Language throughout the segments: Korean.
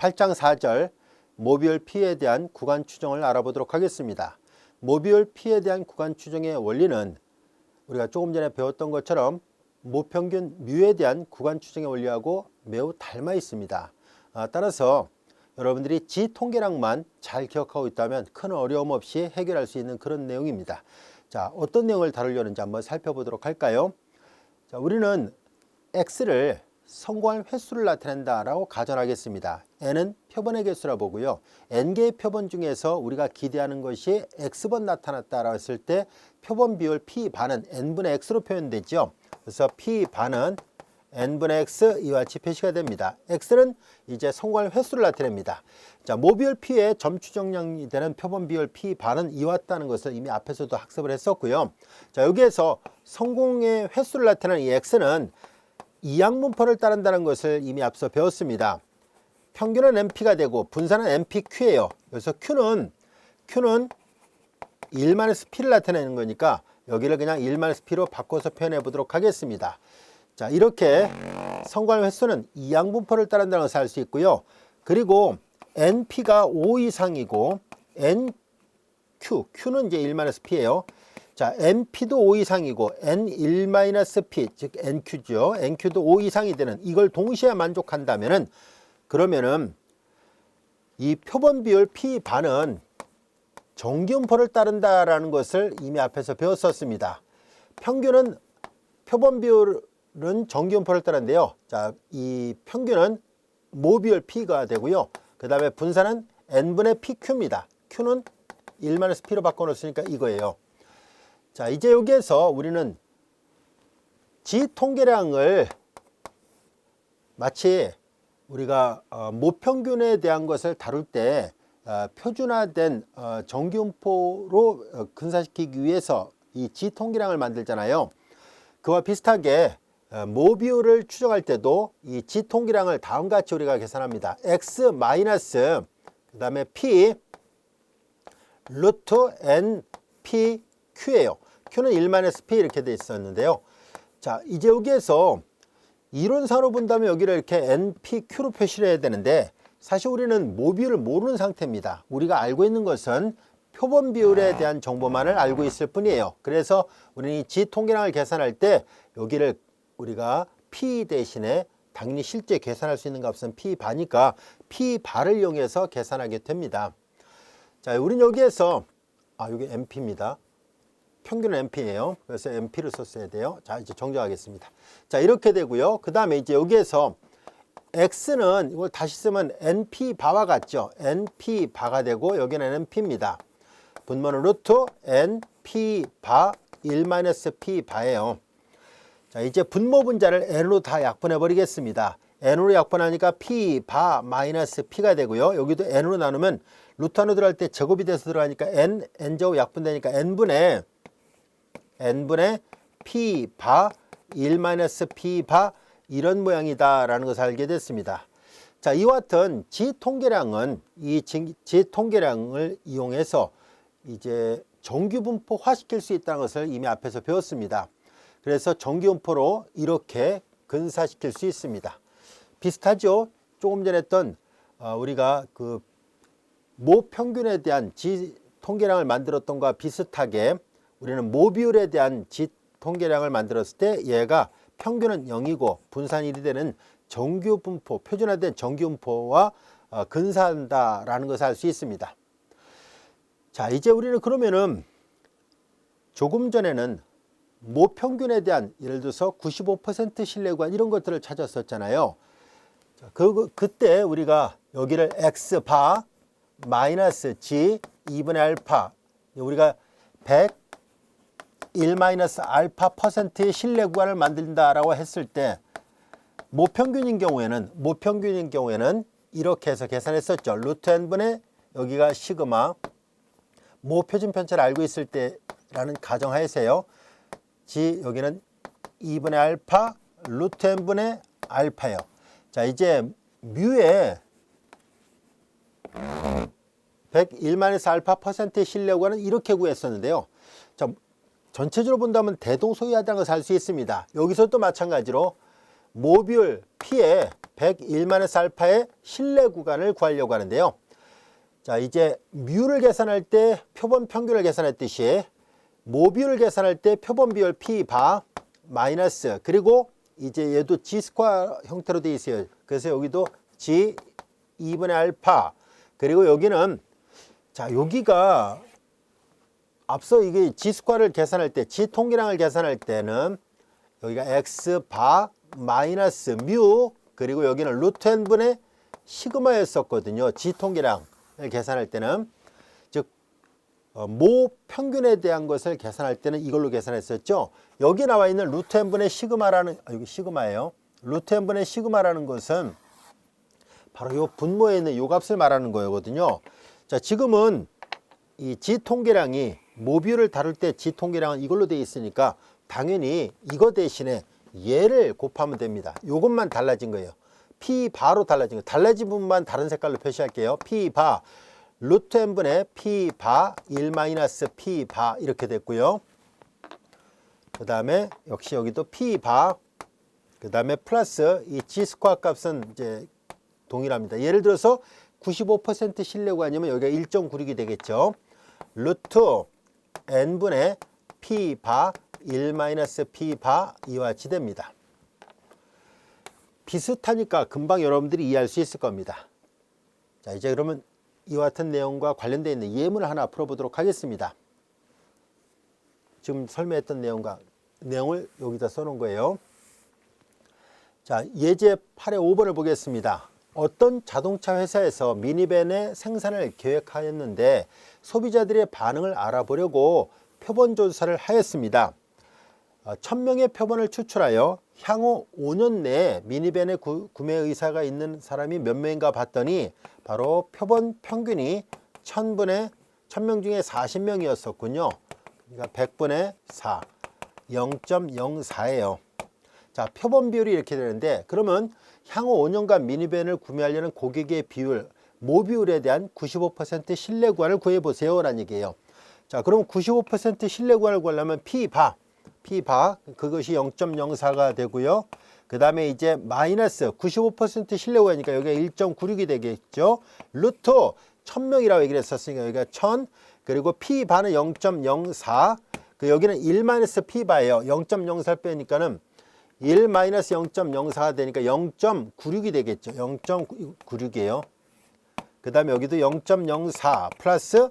8장 4절 모비올 P에 대한 구간 추정을 알아보도록 하겠습니다. 모비올 P에 대한 구간 추정의 원리는 우리가 조금 전에 배웠던 것처럼 모평균 뮤에 대한 구간 추정의 원리하고 매우 닮아 있습니다. 아, 따라서 여러분들이 지 통계량만 잘 기억하고 있다면 큰 어려움 없이 해결할 수 있는 그런 내용입니다. 자, 어떤 내용을 다루려는지 한번 살펴보도록 할까요? 자, 우리는 x를 성공할 횟수를 나타낸다라고 가정하겠습니다. N은 표본의 개수라 보고요. n개의 표본 중에서 우리가 기대하는 것이 x번 나타났다라고 했을 때 표본 비율 p 반은 n분의 x로 표현되죠. 그래서 p 반은 n분의 x 이와 같이 표시가 됩니다. x는 이제 성공할 횟수를 나타냅니다. 자, 모비율 p의 점 추 정량이 되는 표본 비율 p 반은 이왔다는 것을 이미 앞에서도 학습을 했었고요. 자, 여기에서 성공의 횟수를 나타내는 이 x는 이항분포를 따른다는 것을 이미 앞서 배웠습니다. 평균은 NP가 되고 분산은 NPQ예요. 그래서 Q는 Q는 1-P를 나타내는 거니까 여기를 그냥 1-P로 바꿔서 표현해 보도록 하겠습니다. 자, 이렇게 성관 횟수는 이항분포를 따른다는 것을 알 수 있고요. 그리고 NP가 5 이상이고 NQ, Q는 이제 1-P예요. 자, NP도 5 이상이고 N1-P, 즉 NQ죠. NQ도 5 이상이 되는 이걸 동시에 만족한다면은 그러면은 이 표본 비율 P 반은 정기음포를 따른다라는 것을 이미 앞에서 배웠었습니다. 평균은 표본 비율은 정기음포를 따른데요. 자, 이 평균은 모비율 P가 되고요. 그 다음에 분산은 N분의 PQ입니다. Q는 1-P로 바꿔놓았으니까 이거예요. 자, 이제 여기에서 우리는 지 통계량을 마치 우리가 어, 모평균에 대한 것을 다룰 때 어, 표준화된 어, 정기음포로 어, 근사시키기 위해서 이 지 통계량을 만들잖아요. 그와 비슷하게 어, 모비율을 추정할 때도 이 지 통계량을 다음과 같이 우리가 계산합니다. x 마이너스 그 다음에 p 루트 n p q예요. q는 1-p 이렇게 돼 있었는데요. 자, 이제 여기에서 이론상으로 본다면 여기를 이렇게 npq로 표시를 해야 되는데 사실 우리는 모비율을 모르는 상태입니다. 우리가 알고 있는 것은 표본 비율에 대한 정보만을 알고 있을 뿐이에요. 그래서 우리는 이지 통계량을 계산할 때 여기를 우리가 p 대신에 당연히 실제 계산할 수 있는 값은 p 바니까 p 바를 이용해서 계산하게 됩니다. 자, 우리는 여기에서 아, 여기 np입니다. 평균은 NP예요. 그래서 NP를 썼어야 돼요. 자, 이제 정정하겠습니다. 자, 이렇게 되고요. 그 다음에 이제 여기에서 X는 이걸 다시 쓰면 NP 바와 같죠. NP 바가 되고 여기는 NP입니다. 분모는 루트 NP 바 1-P 바예요. 자, 이제 분모 분자를 N으로 다 약분해 버리겠습니다. N으로 약분하니까 P 바 마이너스 P가 되고요. 여기도 N으로 나누면 루트 안으로 들어갈 때 제곱이 돼서 들어가니까 N, N제곱 약분되니까 N분의 n분의 p 바 1-p 바 이런 모양이다 라는 것을 알게 됐습니다. 자, 이와 같은 지 통계량은 이 지 통계량을 이용해서 이제 정규 분포화 시킬 수 있다는 것을 이미 앞에서 배웠습니다. 그래서 정규 분포로 이렇게 근사시킬 수 있습니다. 비슷하죠? 조금 전에 했던 어, 우리가 그 모 평균에 대한 지 통계량을 만들었던 것과 비슷하게 우리는 모비율에 대한 지 통계량을 만들었을 때 얘가 평균은 0이고 분산이 1이 되는 정규 분포, 표준화된 정규 분포와 어, 근사한다라는 것을 알 수 있습니다. 자, 이제 우리는 그러면은 조금 전에는 모평균에 대한 예를 들어서 95% 신뢰구간 이런 것들을 찾았었잖아요. 자, 그, 그때 우리가 여기를 x 바 마이너스 g 2분의 알파 우리가 100 1-알파 퍼센트의 신뢰 구간을 만든다라고 했을 때 모평균인 경우에는 모평균인 경우에는 이렇게 해서 계산했었죠. 루트 n분의 여기가 시그마 모표준 편차를 알고 있을 때라는 가정하에서요. 지 여기는 2분의 알파 루트 n분의 알파요. 자 이제 뮤에 101만에서 알파 퍼센트의 신뢰 구간은 이렇게 구했었는데요. 자 전체적으로 본다면 대동소이하다는 것을 알 수 있습니다. 여기서 또 마찬가지로 모뷸 P에 101마이너스 알파의 실내 구간을 구하려고 하는데요. 자, 이제 뮤를 계산할 때 표본 평균을 계산했듯이 모비율을 계산할 때 표본 비율 P 바 마이너스 그리고 이제 얘도 G 스퀘어 형태로 되어 있어요. 그래서 여기도 G 2분의 알파 그리고 여기는 자, 여기가 앞서 이게 스퀘어를 계산할 때 G 통계량을 계산할 때는 여기가 X 바 마이너스 뮤 그리고 여기는 루트 n분의 시그마였었거든요. G 통계량을 계산할 때는 즉 어, 모 평균에 대한 것을 계산할 때는 이걸로 계산했었죠. 여기 나와 있는 루트 n분의 시그마라는 아, 여기 시그마예요. 루트 n분의 시그마라는 것은 바로 요 분모에 있는 요 값을 말하는 거거든요. 자, 지금은 이 G 통계량이 모듈을 다룰 때 G 통계량은 이걸로 되어 있으니까 당연히 이거 대신에 얘를 곱하면 됩니다. 요것만 달라진 거예요. P 바로 달라진 거. 달라진 부분만 다른 색깔로 표시할게요. P 바 루트 n분의 P 바 1 마이너스 P 바 이렇게 됐고요. 그 다음에 역시 여기도 P 바, 그 다음에 플러스 이 G 스퀘어 값은 이제 동일합니다. 예를 들어서 95% 신뢰 구간이면 여기가 1.96이 되겠죠. 루트 n분의 p 바 1 마이너스 p 바 이와 같이 됩니다. 비슷하니까 금방 여러분들이 이해할 수 있을 겁니다. 자, 이제 그러면 이와 같은 내용과 관련되어 있는 예문을 하나 풀어보도록 하겠습니다. 지금 설명했던 내용과 내용을 여기다 써놓은 거예요. 자, 예제 8의 5번을 보겠습니다. 어떤 자동차 회사에서 미니밴의 생산을 계획하였는데 소비자들의 반응을 알아보려고 표본 조사를 하였습니다. 어, 1000명의 표본을 추출하여 향후 5년 내에 미니밴의 구, 구매 의사가 있는 사람이 몇 명인가 봤더니 바로 표본 평균이 1000분의 1000명 중에 40명이었었군요. 그러니까 100분의 4, 0.04예요. 자, 표본 비율이 이렇게 되는데 그러면 향후 5년간 미니밴을 구매하려는 고객의 비율, 모비율에 대한 95% 신뢰 구간을 구해 보세요 라는 얘기예요. 자, 그럼 95% 신뢰 구간을 구하려면 P 바, P 바 그것이 0.04가 되고요. 그 다음에 이제 마이너스 95% 신뢰 구간이니까 여기가 1.96이 되겠죠. 루트 1000명이라고 얘기를 했었으니까 여기가 1000 그리고 P 바는 0.04 그 여기는 1 마이너스 P 바예요. 0.04 빼니까는 1 마이너스 0.04가 되니까 0.96이 되겠죠. 0.96이에요. 그 다음에 여기도 0.04 플러스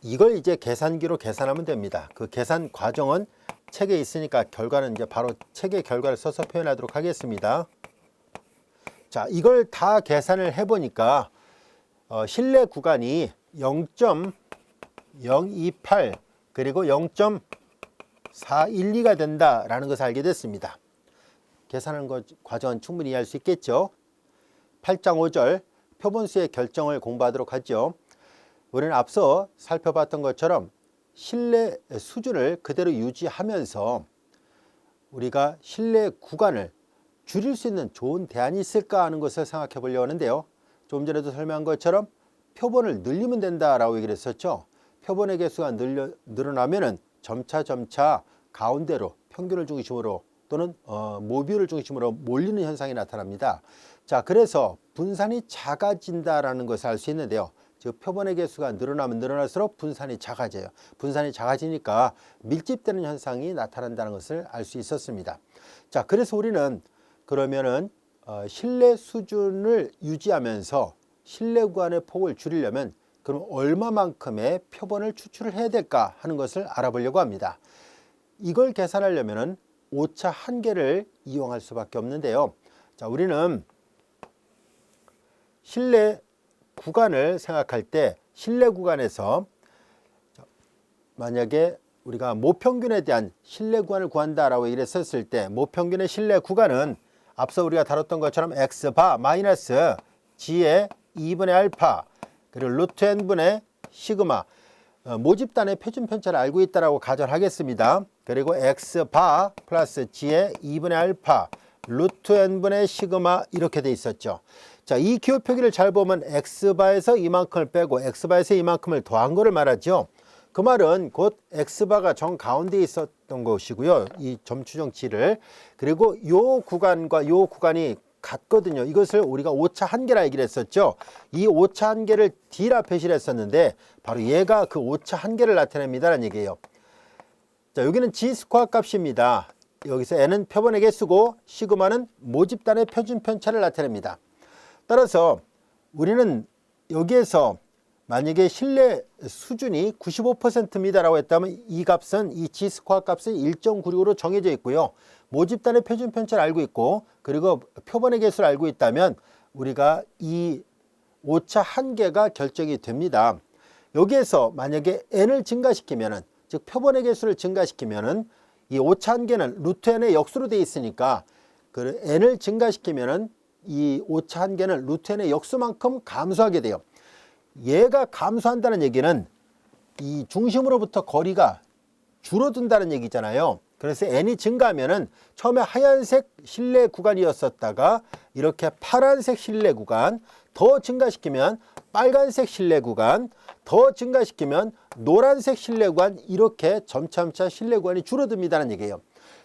이걸 이제 계산기로 계산하면 됩니다. 그 계산 과정은 책에 있으니까 결과는 이제 바로 책의 결과를 써서 표현하도록 하겠습니다. 자, 이걸 다 계산을 해보니까 어, 실내 구간이 0.028 그리고 0.412가 된다라는 것을 알게 됐습니다. 계산하는 것 과정은 충분히 이해할 수 있겠죠. 8장 5절 표본수의 결정을 공부하도록 하죠. 우리는 앞서 살펴봤던 것처럼 신뢰 수준을 그대로 유지하면서 우리가 신뢰 구간을 줄일 수 있는 좋은 대안이 있을까 하는 것을 생각해 보려고 하는데요. 좀 전에도 설명한 것처럼 표본을 늘리면 된다라고 얘기를 했었죠. 표본의 개수가 늘려, 늘어나면은 점차 점차 가운데로 평균을 중심으로 또는 어, 모듈을 중심으로 몰리는 현상이 나타납니다. 자, 그래서 분산이 작아진다라는 것을 알 수 있는데요. 즉 표본의 개수가 늘어나면 늘어날수록 분산이 작아져요. 분산이 작아지니까 밀집되는 현상이 나타난다는 것을 알 수 있었습니다. 자, 그래서 우리는 그러면은 어, 신뢰 수준을 유지하면서 신뢰 구간의 폭을 줄이려면 그럼 얼마만큼의 표본을 추출을 해야 될까 하는 것을 알아보려고 합니다. 이걸 계산하려면은 오차 한 개를 이용할 수밖에 없는데요. 자, 우리는 실내 구간을 생각할 때 실내 구간에서 만약에 우리가 모평균에 대한 실내 구간을 구한다라고 이랬었을 때 모평균의 실내 구간은 앞서 우리가 다뤘던 것처럼 x 바 마이너스 g의 2분의 알파 그리고 루트 n분의 시그마 어, 모집단의 표준 편차를 알고 있다라고 가정하겠습니다. 그리고 x 바 플러스 g의 2분의 알파 루트 n분의 시그마 이렇게 돼 있었죠. 자, 이 기호 표기를 잘 보면 x바에서 이만큼을 빼고 x바에서 이만큼을 더한 거를 말하죠. 그 말은 곧 x바가 정 가운데 있었던 것이고요. 이 점추정치를 그리고 요 구간과 요 구간이 같거든요. 이것을 우리가 오차 한계라 얘기를 했었죠. 이 오차 한계를 D라 표시를 했었는데 바로 얘가 그 오차 한계를 나타냅니다라는 얘기예요. 자, 여기는 G 스퀘어 값입니다. 여기서 N은 표본의 개수고 시그마는 모집단의 표준 편차를 나타냅니다. 따라서 우리는 여기에서 만약에 신뢰 수준이 95%입니다라고 했다면 이 값은 이 G 스퀘어 값은 1.96으로 정해져 있고요. 모집단의 표준 편차를 알고 있고 그리고 표본의 개수를 알고 있다면 우리가 이 오차 한계가 결정이 됩니다. 여기에서 만약에 n을 증가시키면은 즉 표본의 개수를 증가시키면은 이 오차 한계는 루트 n의 역수로 되어 있으니까 그 n을 증가시키면은 이 오차 한계는 루트 n의 역수만큼 감소하게 돼요. 얘가 감소한다는 얘기는 이 중심으로부터 거리가 줄어든다는 얘기잖아요. 그래서 n이 증가하면은 처음에 하얀색 실내 구간이었었다가 이렇게 파란색 실내 구간 더 증가시키면 빨간색 실내 구간 더 증가시키면 노란색 실내 구간 이렇게 점차점차 실내 구간이 줄어듭니다는 얘기예요.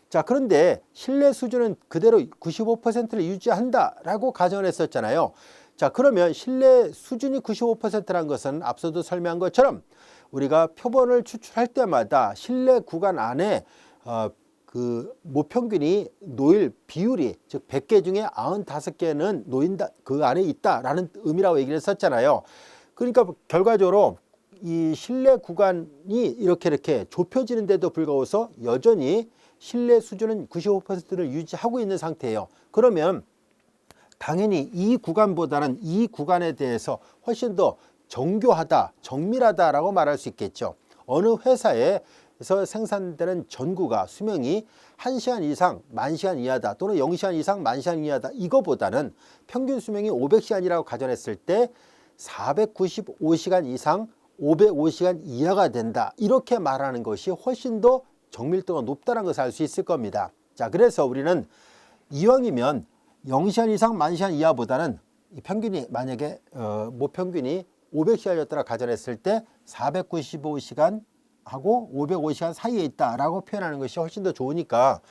자 그런데 실내 수준은 그대로 95%를 유지한다라고 가정했었잖아요. 자 그러면 실내 수준이 95%라는 것은 앞서도 설명한 것처럼 우리가 표본을 추출할 때마다 실내 구간 안에 어, 그 모평균이 놓일 비율이 즉 100개 중에 95개는 놓인다 그 안에 있다라는 의미라고 얘기를 했었잖아요. 그러니까 결과적으로 이 실내 구간이 이렇게 이렇게 좁혀지는데도 불구하고서 여전히 실내 수준은 95%를 유지하고 있는 상태예요. 그러면 당연히 이 구간보다는 이 구간에 대해서 훨씬 더 정교하다, 정밀하다라고 말할 수 있겠죠. 어느 회사에서 생산되는 전구가 수명이 1시간 이상 만 시간 이하다 또는 0시간 이상 만 시간 이하다 이거보다는 평균 수명이 500시간이라고 가정했을 때 495시간 이상 505시간 이하가 된다 이렇게 말하는 것이 훨씬 더 정밀도가 높다는 것을 알 수 있을 겁니다. 자 그래서 우리는 이왕이면 0시간 이상 만 시간 이하보다는 이 평균이 만약에 어, 모평균이 500시간이었다가 가정했을 때 495시간 하고 505시간 사이에 있다라고 표현하는 것이 훨씬 더 좋으니까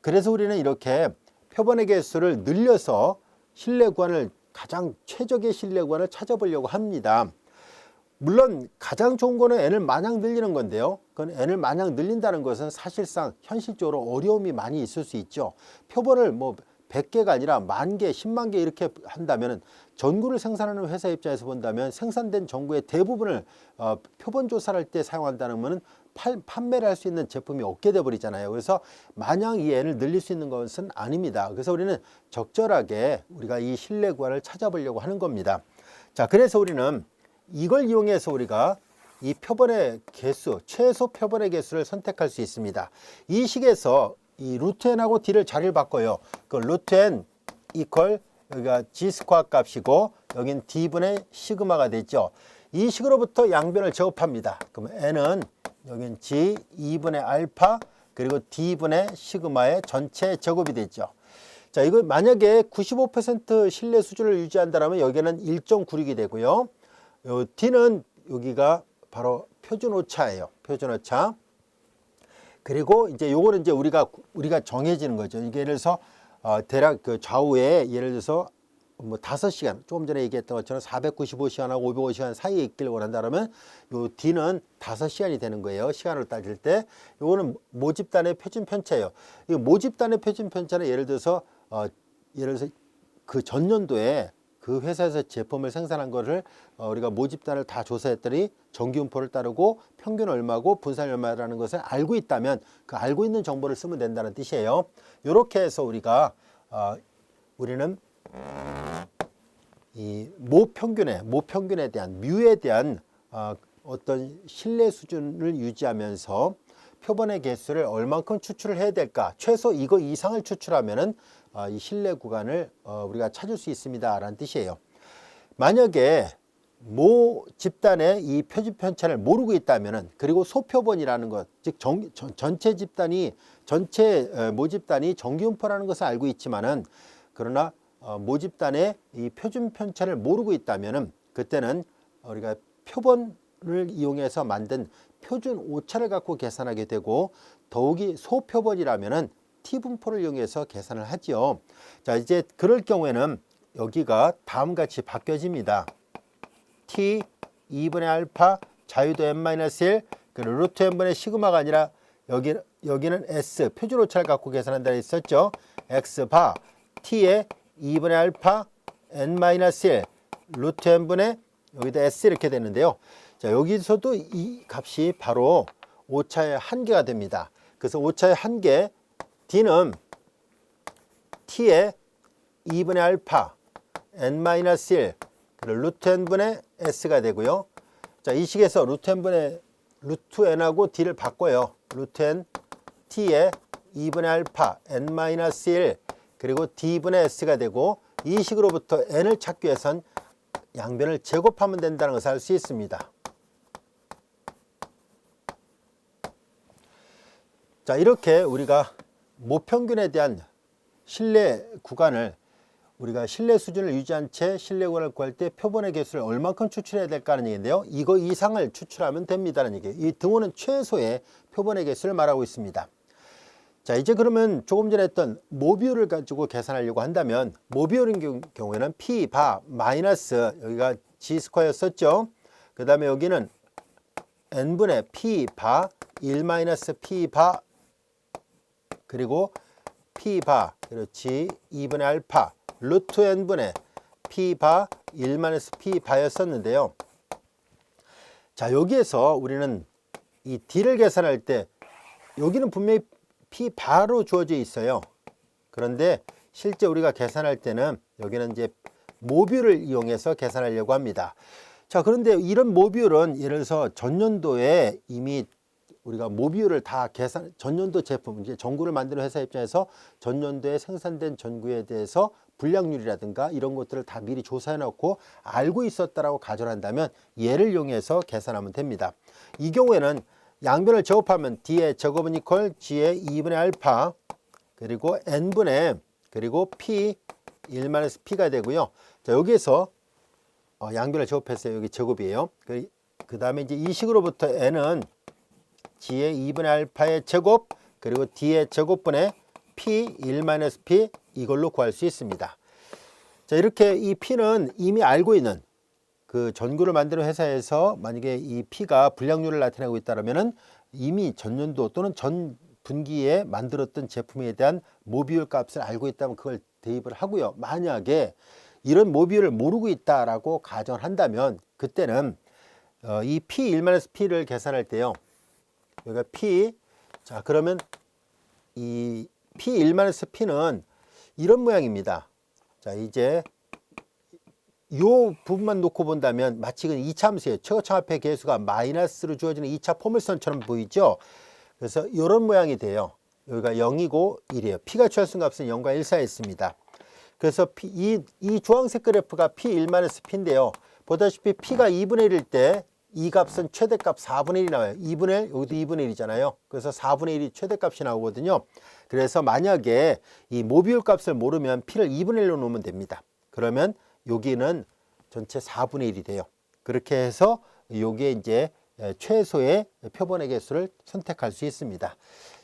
그래서 우리는 이렇게 표본의 개수를 늘려서 실내 구간을 가장 최적의 구간을 찾아보려고 합니다. 물론 가장 좋은 거는 n을 마냥 늘리는 건데요. 그건 n을 마냥 늘린다는 것은 사실상 현실적으로 어려움이 많이 있을 수 있죠. 표본을 뭐 100개가 아니라 만 개, 10만 개 이렇게 한다면 전구를 생산하는 회사 입장에서 본다면 생산된 전구의 대부분을 어, 표본 조사를 할 때 사용한다는 것은 팔, 판매를 할 수 있는 제품이 없게 돼 버리잖아요. 그래서 마냥 이 n을 늘릴 수 있는 것은 아닙니다. 그래서 우리는 적절하게 우리가 이 실내 구간을 찾아보려고 하는 겁니다. 자, 그래서 우리는 이걸 이용해서 우리가 이 표본의 개수, 최소 표본의 개수를 선택할 수 있습니다. 이 식에서 이 루트 n하고 d를 자리를 바꿔요. 그 루트 n 이퀄 여기가 g 스퀘어 값이고 여긴 d분의 시그마가 되죠. 이 식으로부터 양변을 제곱합니다. 그러면 n은 여긴 g 2분의 알파 그리고 d분의 시그마의 전체 제곱이 되죠. 자, 이거 만약에 95% 신뢰 수준을 유지한다면 여기는 1.96이 되고요. 요 D는 여기가 바로 표준 오차예요. 표준 오차. 그리고 이제 요거는 이제 우리가 우리가 정해지는 거죠. 이게 예를 들어서 어, 대략 그 좌우에 예를 들어서 뭐 다섯 시간 조금 전에 얘기했던 것처럼 495시간하고 505시간 사이에 있기를 원한다면 요 D는 다섯 시간이 되는 거예요. 시간을 따질 때 요거는 모집단의 표준 편차예요. 이 모집단의 표준 편차는 예를 들어서 어, 예를 들어서 그 전년도에 그 회사에서 제품을 생산한 거를 어, 우리가 모집단을 다 조사했더니 정기운포를 따르고 평균 얼마고 분산 얼마라는 것을 알고 있다면 그 알고 있는 정보를 쓰면 된다는 뜻이에요. 이렇게 해서 우리가 어, 우리는 이 모평균에 모평균에 대한 뮤에 대한 어, 어떤 신뢰 수준을 유지하면서 표본의 개수를 얼만큼 추출을 해야 될까 최소 이거 이상을 추출하면은 어, 이 신뢰 구간을 어, 우리가 찾을 수 있습니다라는 뜻이에요. 만약에 모 집단의 이 표준 편차를 모르고 있다면은 그리고 소표본이라는 것, 즉 전, 전체 집단이 전체 어, 모 집단이 정기분포라는 것을 알고 있지만은 그러나 어, 모 집단의 이 표준 편차를 모르고 있다면은 그때는 우리가 표본을 이용해서 만든 표준 오차를 갖고 계산하게 되고 더욱이 소표본이라면은 t 분포를 이용해서 계산을 하지요. 자, 이제 그럴 경우에는 여기가 다음 같이 바뀌어집니다. t 2분의 알파 자유도 n-1 그리고 루트 n분의 시그마가 아니라 여기 여기는 s 표준 오차를 갖고 계산한다 했었죠. x 바 t의 2분의 알파 n-1 루트 n분의 여기다 s 이렇게 되는데요. 자, 여기서도 이 값이 바로 오차의 한계가 됩니다. 그래서 오차의 한계 d는 t의 2분의 알파 n-1 그리고 루트 n분의 s가 되고요. 자, 이 식에서 루트 n분의 루트 n하고 d를 바꿔요. 루트 n t의 2분의 알파 n-1 그리고 d분의 s가 되고 이 식으로부터 n을 찾기 위해선 양변을 제곱하면 된다는 것을 알 수 있습니다. 자, 이렇게 우리가 모평균에 대한 신뢰 구간을 우리가 신뢰 수준을 유지한 채 신뢰 구간을 구할 때 표본의 개수를 얼만큼 추출해야 될까 하는 얘기인데요. 이거 이상을 추출하면 됩니다는 얘기예요. 이 등호는 최소의 표본의 개수를 말하고 있습니다. 자, 이제 그러면 조금 전에 했던 모비율을 가지고 계산하려고 한다면 모비율인 경우에는 p 바 마이너스 여기가 g 스퀘어였었죠. 그 다음에 여기는 n분의 p 바 1 마이너스 p 바 그리고 p 바 그렇지 2분의 알파 루트 n분의 p 바 1 마이너스 p 바였었는데요. 자 여기에서 우리는 이 d를 계산할 때 여기는 분명히 p 바로 주어져 있어요. 그런데 실제 우리가 계산할 때는 여기는 이제 모뷸를 이용해서 계산하려고 합니다. 자 그런데 이런 모뷸는 예를 들어서 전년도에 이미 우리가 모비율을 다 계산 전년도 제품 이제 전구를 만드는 회사 입장에서 전년도에 생산된 전구에 대해서 불량률이라든가 이런 것들을 다 미리 조사해 놓고 알고 있었다라고 가정한다면 얘를 이용해서 계산하면 됩니다. 이 경우에는 양변을 제곱하면 d의 제곱은 이퀄 g의 2분의 알파 그리고 n분의 그리고 p 1마이너스 p가 되고요. 자, 여기에서 어, 양변을 제곱했어요. 여기 제곱이에요. 그, 그 다음에 이제 이 식으로부터 n은 g의 2분의 알파의 제곱 그리고 d의 제곱분의 p 1-p 이걸로 구할 수 있습니다. 자 이렇게 이 p는 이미 알고 있는 그 전구를 만드는 회사에서 만약에 이 p가 불량률을 나타내고 있다면 이미 전년도 또는 전 분기에 만들었던 제품에 대한 모비율 값을 알고 있다면 그걸 대입을 하고요. 만약에 이런 모비율을 모르고 있다라고 가정한다면 그때는 어, 이 P1-P를 계산할 때요. 여기가 P. 자, 그러면 이 P1-P는 이런 모양입니다. 자, 이제 요 부분만 놓고 본다면 마치 그 2차 함수예요. 최고차합의 개수가 마이너스로 주어지는 2차 포물선처럼 보이죠. 그래서 이런 모양이 돼요. 여기가 0이고 1이에요. P가 수 값은 0과 1 사이에 있습니다. 그래서 P, 이, 이 주황색 그래프가 P1-P인데요. 보다시피 P가 2분의 1일 때 이 값은 최대값 4분의 1이 나와요. 2분의 1, 여기도 2분의 1이잖아요. 그래서 4분의 1이 최대값이 나오거든요. 그래서 만약에 이 모비율 값을 모르면 P를 2분의 1로 놓으면 됩니다. 그러면 여기는 전체 4분의 1이 돼요. 그렇게 해서 여기에 이제 최소의 표본의 개수를 선택할 수 있습니다.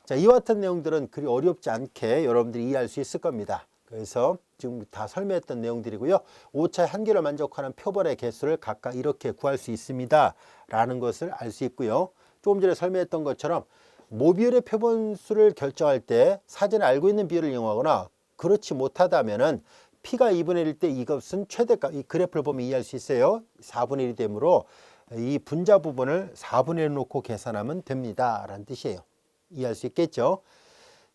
자, 이와 같은 내용들은 그리 어렵지 않게 여러분들이 이해할 수 있을 겁니다. 그래서 지금 다 설명했던 내용들이고요. 오차의 한계를 만족하는 표본의 개수를 각각 이렇게 구할 수 있습니다. 라는 것을 알 수 있고요. 조금 전에 설명했던 것처럼 모비율의 표본수를 결정할 때 사전에 알고 있는 비율을 이용하거나 그렇지 못하다면 은 P가 2분의 1일 때 이것은 최대값, 이 그래프를 보면 이해할 수 있어요. 4분의 1이 되므로 이 분자 부분을 4분의 1 놓고 계산하면 됩니다. 라는 뜻이에요. 이해할 수 있겠죠?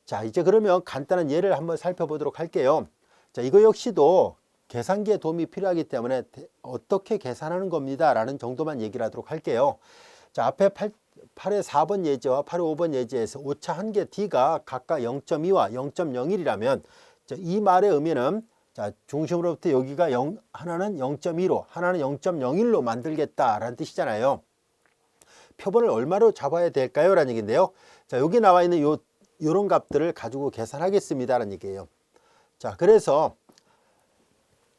자, 이제 그러면 간단한 예를 한번 살펴보도록 할게요. 자, 이거 역시도 계산기에 도움이 필요하기 때문에 어떻게 계산하는 겁니다. 라는 정도만 얘기를 하도록 할게요. 자, 앞에 8, 8의 4번 예제와 8의 5번 예제에서 오차 한 개 D가 각각 0.2와 0.01이라면 이 말의 의미는 자, 중심으로부터 여기가 0, 하나는 0.2로, 하나는 0.01로 만들겠다라는 뜻이잖아요. 표본을 얼마로 잡아야 될까요? 라는 얘기인데요. 자, 여기 나와 있는 요 이런 값들을 가지고 계산하겠습니다라는 얘기예요. 자, 그래서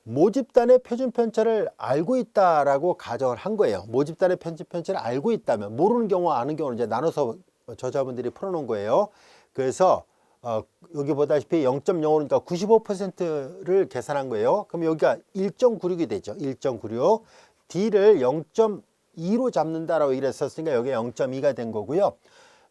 모집단의 표준 편차를 알고 있다라고 가정을 한 거예요. 모집단의 표준 편차를 알고 있다면 모르는 경우와 아는 경우는 이제 나눠서 저자분들이 풀어놓은 거예요. 그래서 어, 여기 보다시피 0.05니까 95%를 계산한 거예요. 그럼 여기가 1.96이 되죠. 1.96. D를 0.2로 잡는다라고 이랬었으니까 여기 0.2가 된 거고요.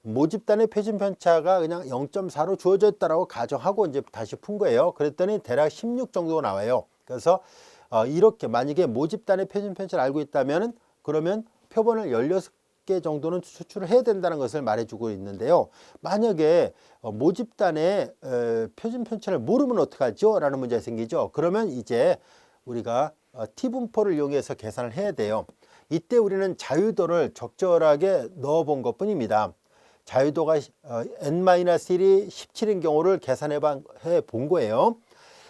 모집단의 표준 편차가 그냥 0.4로 주어졌다라고 가정하고 이제 다시 푼 거예요. 그랬더니 대략 16 정도가 나와요. 그래서 어, 이렇게 만약에 모집단의 표준 편차를 알고 있다면 그러면 표본을 16 개 정도는 추출을 해야 된다는 것을 말해주고 있는데요. 만약에 어, 모집단의 에, 표준 편차를 모르면 어떡하죠? 라는 문제가 생기죠. 그러면 이제 우리가 어, T 분포를 이용해서 계산을 해야 돼요. 이때 우리는 자유도를 적절하게 넣어 본 것 뿐입니다. 자유도가 어, n-1이 17인 경우를 계산해 본 거예요.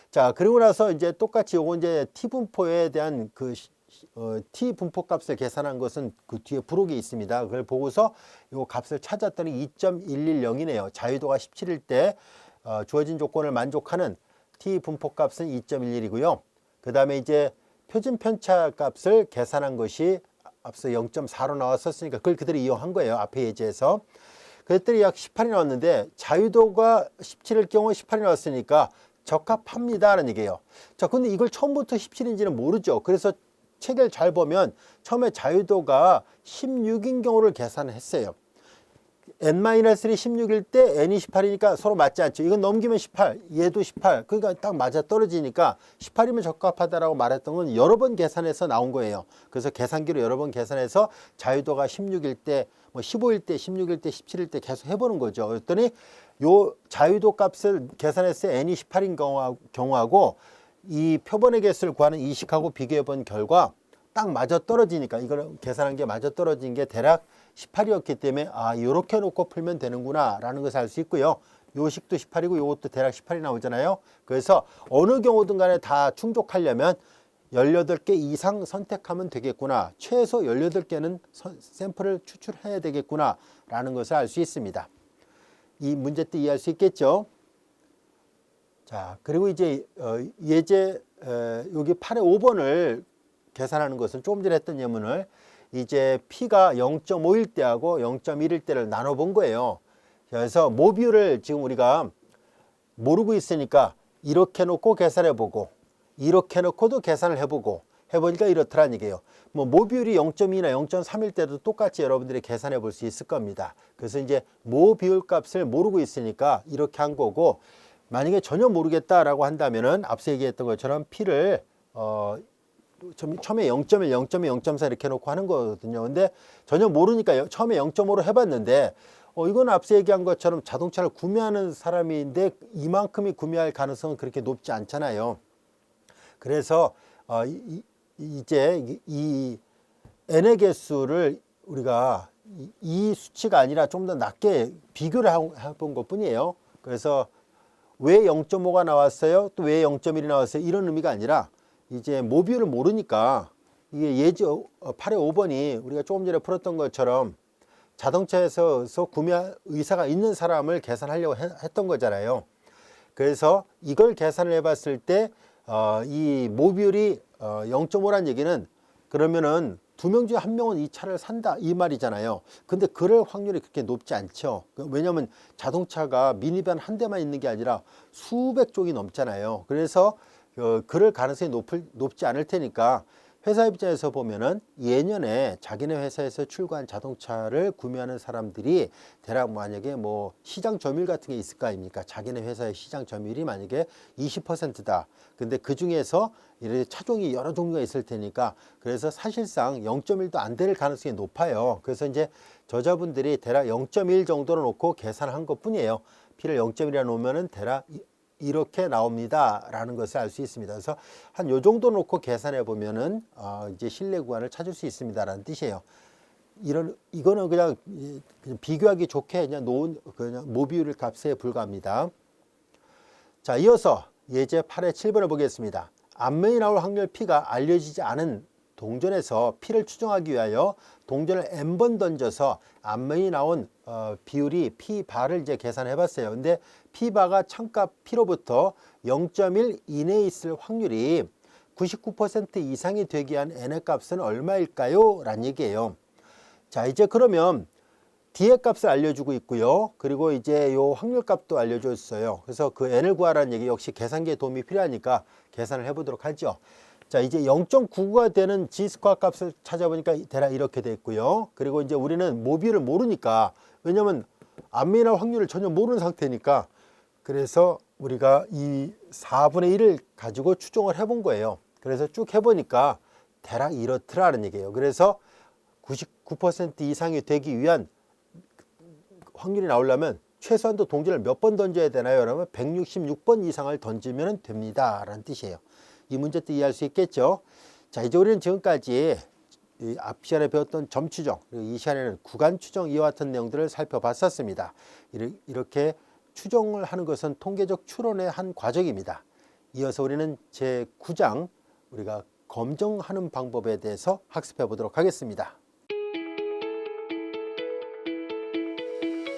자, 그리고 나서 이제 똑같이 요거 이제 T 분포에 대한 그 시- 어, T 분포 값을 계산한 것은 그 뒤에 부록이 있습니다. 그걸 보고서 요 값을 찾았더니 2.110이네요. 자유도가 17일 때 어, 주어진 조건을 만족하는 T 분포 값은 2.11이고요. 그 다음에 이제 표준 편차 값을 계산한 것이 앞서 0.4로 나왔었으니까 그걸 그대로 이용한 거예요. 앞에 예제에서. 그랬더니 약 18이 나왔는데 자유도가 17일 경우 18이 나왔으니까 적합합니다라는 얘기예요. 자, 근데 이걸 처음부터 17인지는 모르죠. 그래서 책을 잘 보면 처음에 자유도가 16인 경우를 계산했어요. n-3이 16일 때 n이 18이니까 서로 맞지 않죠. 이건 넘기면 18, 얘도 18. 그러니까 딱 맞아 떨어지니까 18이면 적합하다라고 말했던 건 여러 번 계산해서 나온 거예요. 그래서 계산기로 여러 번 계산해서 자유도가 16일 때, 뭐 15일 때, 16일 때, 17일 때 계속 해보는 거죠. 그랬더니 요 자유도 값을 계산했을 때 n이 18인 경우하- 경우하고 이 표본의 개수를 구하는 이 식하고 비교해 본 결과 딱 맞아 떨어지니까 이걸 계산한 게 맞아 떨어진 게 대략 18이었기 때문에 아 이렇게 놓고 풀면 되는구나 라는 것을 알 수 있고요. 요 식도 18이고 요것도 대략 18이 나오잖아요. 그래서 어느 경우든 간에 다 충족하려면 18개 이상 선택하면 되겠구나. 최소 18개는 샘플을 추출해야 되겠구나 라는 것을 알 수 있습니다. 이 문제 때 이해할 수 있겠죠 자 그리고 이제 어, 예제 에, 여기 8의 5번을 계산하는 것은 조금 전에 했던 예문을 이제 P가 0.5일 때하고 0.1일 때를 나눠 본 거예요. 그래서 모비율을 지금 우리가 모르고 있으니까 이렇게 놓고 계산해 보고 이렇게 놓고도 계산을 해보고 해보니까 이렇더란 얘기예요. 뭐 모비율이 0.2나 0.3일 때도 똑같이 여러분들이 계산해 볼 수 있을 겁니다. 그래서 이제 모비율 값을 모르고 있으니까 이렇게 한 거고 만약에 전혀 모르겠다라고 한다면은 앞서 얘기했던 것처럼 P를 어 처음- 처음에 0.1, 0.2, 0.4 이렇게 놓고 하는 거거든요. 근데 전혀 모르니까 여- 처음에 0.5로 해봤는데 어, 이건 앞서 얘기한 것처럼 자동차를 구매하는 사람인데 이만큼이 구매할 가능성은 그렇게 높지 않잖아요. 그래서 어, 이, 이- 이제 이, 이 n의 개수를 우리가 이, 이 수치가 아니라 좀 더 낮게 비교를 해본 것 뿐이에요. 그래서 왜 0.5가 나왔어요? 또 왜 0.1이 나왔어요? 이런 의미가 아니라 이제 모비율을 모르니까 이게 예제 8의 5번이 우리가 조금 전에 풀었던 것처럼 자동차에서 구매 의사가 있는 사람을 계산하려고 해- 했던 거잖아요. 그래서 이걸 계산을 해봤을 때, 어, 이 모비율이 어, 0.5란 얘기는 그러면은 두 명 중에 한 명은 이 차를 산다 이 말이잖아요. 근데 그럴 확률이 그렇게 높지 않죠. 그- 왜냐하면 자동차가 미니밴 한 대만 있는 게 아니라 수백 종이 넘잖아요. 그래서 어, 그럴 가능성이 높을, 높지 않을 테니까 회사 입장에서 보면은 예년에 자기네 회사에서 출고한 자동차를 구매하는 사람들이 대략 만약에 뭐 시장 점유율 같은 게 있을 거 아닙니까? 자기네 회사의 시장 점유율이 만약에 20%다. 근데 그 중에서 이렇게 차종이 여러 종류가 있을 테니까 그래서 사실상 0.1도 안 될 가능성이 높아요. 그래서 이제 저자분들이 대략 0.1 정도로 놓고 계산한 것 뿐이에요. P를 0.1이라 놓으면은 대략 이- 이렇게 나옵니다라는 것을 알 수 있습니다. 그래서 한 요 정도 놓고 계산해 보면은 어 이제 신뢰 구간을 찾을 수 있습니다라는 뜻이에요. 이런 이거는 그냥, 이- 그냥 비교하기 좋게 그냥 놓은 그냥 모비율 값에 불과합니다. 자, 이어서 예제 8의 7번을 보겠습니다. 앞면이 나올 확률 P가 알려지지 않은 동전에서 P를 추정하기 위하여 동전을 n번 던져서 앞면이 나온 어, 비율이 P 바를 이제 계산해 봤어요. 근데 P 바가 참값 P로부터 0.1 이내에 있을 확률이 99% 이상이 되기 위한 n의 값은 얼마일까요? 라는 얘기예요. 자, 이제 그러면 D의 값을 알려주고 있고요. 그리고 이제 요 확률 값도 알려줬어요. 그래서 그 n을 구하라는 얘기 역시 계산기에 도움이 필요하니까 계산을 해보도록 하죠. 자, 이제 0.99가 되는 G 스퀘어 값을 찾아보니까 대략 이렇게 돼 있고요. 그리고 이제 우리는 모비를 모르니까 왜냐면 안미나 확률을 전혀 모르는 상태니까 그래서 우리가 이 4분의 1을 가지고 추정을 해본 거예요. 그래서 쭉 해보니까 대략 이렇더라는 얘기예요. 그래서 99% 이상이 되기 위한 확률이 나오려면 최소한도 동전을 몇 번 던져야 되나요? 그러면 166번 이상을 던지면 됩니다. 라는 뜻이에요. 이 문제 때 이해할 수 있겠죠? 자, 이제 우리는 지금까지 이앞 시간에 배웠던 점 추정, 그리고 이 시간에는 구간 추정 이와 같은 내용들을 살펴봤었습니다. 이렇게 추정을 하는 것은 통계적 추론의 한 과정입니다. 이어서 우리는 제 9장 우리가 검정하는 방법에 대해서 학습해 보도록 하겠습니다.